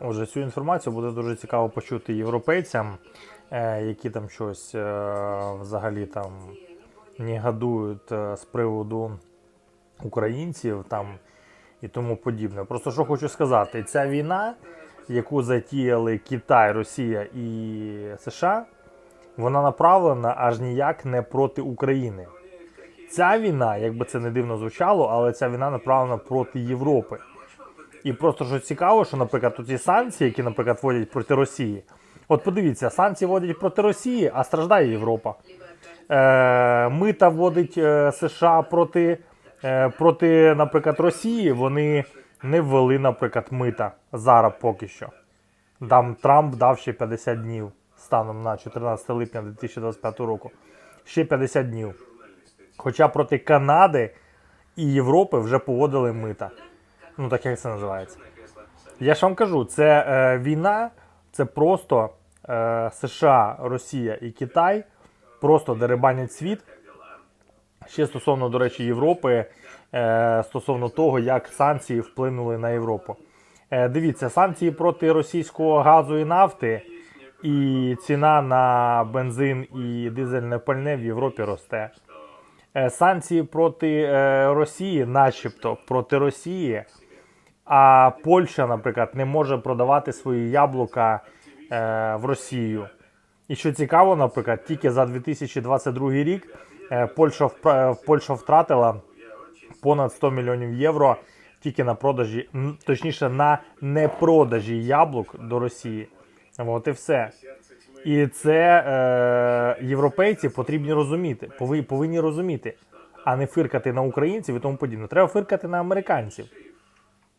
Отже, цю інформацію буде дуже цікаво почути європейцям, е, які там щось е, взагалі там негодують е, з приводу українців там і тому подібне. Просто що хочу сказати, ця війна, яку затіяли Китай, Росія і США, вона направлена аж ніяк не проти України. Ця війна, як би це не дивно звучало, але ця війна направлена проти Європи. І просто що цікаво, що, наприклад, ці санкції, які, наприклад, вводять проти Росії. От подивіться, санкції вводять проти Росії, а страждає Європа. Е, мита вводить е, США проти, е, проти, наприклад, Росії. Вони не ввели, наприклад, мита зараз поки що. Там Трамп дав ще 50 днів станом на 14 липня 2025 року. Ще 50 днів. Хоча проти Канади і Європи вже поводили мита. Ну, так як це називається. Я ж вам кажу, це е, війна, це просто е, США, Росія і Китай просто деребанять світ. Ще стосовно, до речі, Європи, е, стосовно того, як санкції вплинули на Європу. Е, дивіться, санкції проти російського газу і нафти, і ціна на бензин і дизельне пальне в Європі росте. Е, санкції проти е, Росії, начебто проти Росії, а Польща, наприклад, не може продавати свої яблука е, в Росію. І що цікаво, наприклад, тільки за 2022 рік е, Польща, впра- Польща втратила понад 100 мільйонів євро тільки на продажі, точніше, на непродажі яблук до Росії. От і все. І це е, європейці потрібні розуміти, повинні розуміти, а не фиркати на українців і тому подібне. Треба фиркати на американців.